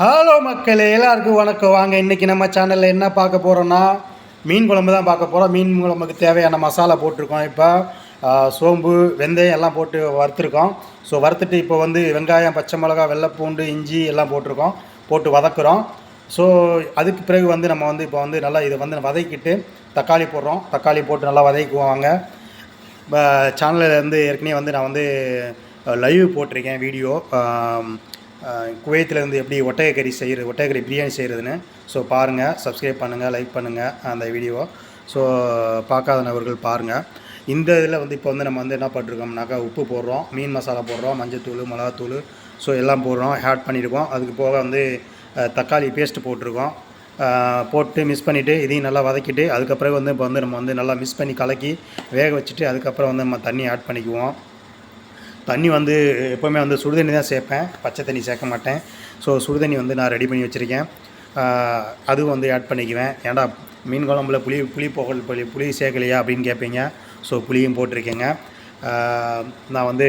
Hello மக்களே எல்லாருக்கும் வணக்கம். வாங்க இன்றைக்கி நம்ம சேனலில் என்ன பார்க்க போகிறோன்னா மீன் குழம்பு தான் பார்க்க போகிறோம் மீன் குழம்புக்கு தேவையான மசாலா போட்டிருக்கோம். இப்போ சோம்பு வெந்தயம் எல்லாம் போட்டு வறுத்துருக்கோம். ஸோ வறுத்துட்டு இப்போ வந்து வெங்காயம் பச்சை மிளகா வெள்ளைப்பூண்டு இஞ்சி எல்லாம் போட்டிருக்கோம். போட்டு வதக்குறோம். ஸோ அதுக்கு பிறகு வந்து நம்ம வந்து இப்போ வந்து நல்லா இதை வந்து வதக்கிட்டு தக்காளி போடுறோம். தக்காளி போட்டு நல்லா வதக்குவாங்க சேனலில் வந்து ஏற்கனவே வந்து நான் வந்து லைவ் போட்டிருக்கேன் வீடியோ. குவைத்தில் இருந்து எப்படி ஒட்டகக்கறி செய்கிறது ஒட்டகக்கறி பிரியாணி செய்கிறதுன்னு ஸோ பாருங்கள் சப்ஸ்கிரைப் பண்ணுங்கள் லைக் பண்ணுங்கள் அந்த வீடியோ ஸோ பார்க்காத நபர்கள் பாருங்கள் இந்த இதில் வந்து இப்போ வந்து நம்ம வந்து என்ன பண்ணிருக்கோம்னாக்கா உப்பு போடுறோம் மீன் மசாலா போடுறோம் மஞ்சத்தூள் மிளகாத்தூள் ஸோ எல்லாம் போடுறோம் ஆட் பண்ணியிருக்கோம் அதுக்கு போக வந்து தக்காளி பேஸ்ட்டு போட்டிருக்கோம். போட்டு மிக்ஸ் பண்ணிவிட்டு இதையும் நல்லா வதக்கிட்டு அதுக்கப்புறம் வந்து இப்போ வந்து நம்ம வந்து நல்லா மிக்ஸ் பண்ணி கலக்கி வேக வச்சுட்டு அதுக்கப்புறம் வந்து நம்ம தண்ணி ஆட் பண்ணிக்குவோம். தண்ணி வந்து எப்போவுமே வந்து சுடுதண்ணி தான் சேர்ப்பேன். பச்சை தண்ணி சேர்க்க மாட்டேன். ஸோ சுடுதண்ணி வந்து நான் ரெடி பண்ணி வச்சுருக்கேன். அதுவும் வந்து ஆட் பண்ணிக்குவேன். ஏன்டா மீன் குழம்புல புளி புளி போகல் புளி புளி சேர்க்கலையா அப்படின்னு கேட்பீங்க ஸோ புளியும் போட்டிருக்கேங்க. நான் வந்து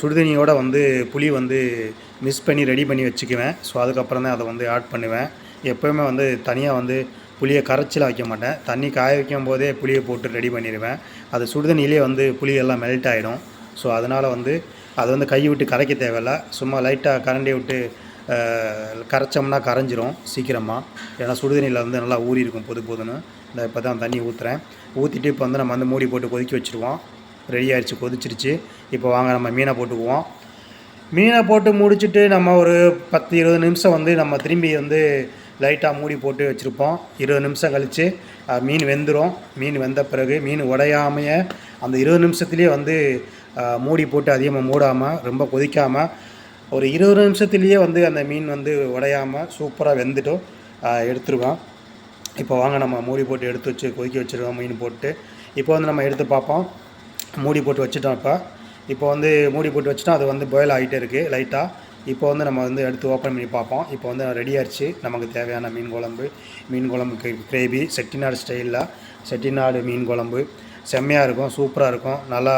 சுடுதண்ணியோட வந்து புளி வந்து மிஸ் பண்ணி ரெடி பண்ணி வச்சுக்குவேன். ஸோ அதுக்கப்புறம் தான் அதை வந்து ஆட் பண்ணுவேன். எப்போவுமே வந்து தனியாக வந்து புளியை கரைச்சிலாம் வைக்க மாட்டேன். தண்ணி காய வைக்கும் போதே புளியை போட்டு ரெடி பண்ணிடுவேன். அது சுடுதண்ணிலேயே வந்து புளி எல்லாம் மெல்ட் ஆகிடும் ஸோ அதனால் வந்து அது வந்து கை விட்டு கரைக்க தேவையில்ல. சும்மா லைட்டாக கரண்டி விட்டு கரைச்சோம்னா கரைஞ்சிரும் சீக்கிரமாக ஏன்னா சுடுதண்ணியில் வந்து நல்லா ஊறி இருக்கும் பொது பொதுன்னு. இந்த இப்போ தான் தண்ணி ஊற்றுறேன் ஊற்றிட்டு இப்போ வந்து நம்ம வந்து மூடி போட்டு கொதிக்க வச்சுருவோம். ரெடி ஆகிடுச்சு கொதிச்சிருச்சு. இப்போ வாங்க நம்ம மீனை போட்டுக்குவோம். மீனை போட்டு முடிச்சுட்டு நம்ம ஒரு பத்து இருபது நிமிஷம் வந்து நம்ம திரும்பி வந்து லைட்டாக மூடி போட்டு வச்சுருப்போம். இருபது நிமிஷம் கழித்து மீன் வெந்துடும் மீன் வெந்த பிறகு மீன் உடையாமைய அந்த இருபது நிமிஷத்துலேயே வந்து மூடி போட்டு அதிகமாக மூடாமல் ரொம்ப கொதிக்காமல் ஒரு இருபது நிமிஷத்துலேயே வந்து அந்த மீன் வந்து உடையாமல் சூப்பராக வெந்துட்டும் அஹ், எடுத்துருவோம் இப்போ வாங்க நம்ம மூடி போட்டு எடுத்து வச்சு கொதிக்க வச்சுருவோம் மீன் போட்டு. இப்போ வந்து நம்ம எடுத்து பார்ப்போம். மூடி போட்டு வச்சுட்டோம் இப்போ. இப்போ வந்து மூடி போட்டு வச்சுட்டோம் அது வந்து பாயில் ஆகிட்டே இருக்குது லைட்டாக இப்போ வந்து நம்ம வந்து எடுத்து ஓப்பன் பண்ணி பார்ப்போம். இப்போ வந்து ரெடி ஆயிடுச்சு நமக்கு தேவையான மீன் குழம்பு மீன் குழம்பு கிரேவி செட்டிநாடு ஸ்டைலில் செட்டிநாடு மீன் குழம்பு. செம்மையாக இருக்கும் சூப்பராக இருக்கும். நல்லா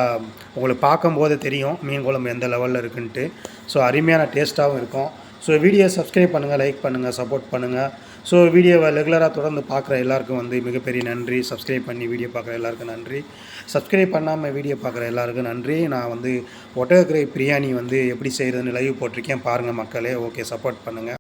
உங்களுக்கு பார்க்கும்போது தெரியும் மீன் குழம்பு எந்த லெவலில் இருக்குன்ட்டு. ஸோ அருமையான டேஸ்ட்டாகவும் இருக்கும். ஸோ வீடியோ சப்ஸ்கிரைப் பண்ணுங்கள் லைக் பண்ணுங்கள் சப்போர்ட் பண்ணுங்கள் ஸோ வீடியோவை ரெகுலராக தொடர்ந்து பார்க்குற எல்லாருக்கும் வந்து மிகப்பெரிய நன்றி. சப்ஸ்கிரைப் பண்ணி வீடியோ பார்க்குற எல்லாருக்கும் நன்றி. சப்ஸ்கிரைப் பண்ணாமல் வீடியோ பார்க்குற எல்லாருக்கும் நன்றி. நான் வந்து ஒட்டகக்கரை பிரியாணி வந்து எப்படி செய்கிறதுன்னு லைவ் போட்டிருக்கேன். பாருங்கள் மக்களே. ஓகே சப்போர்ட் பண்ணுங்கள்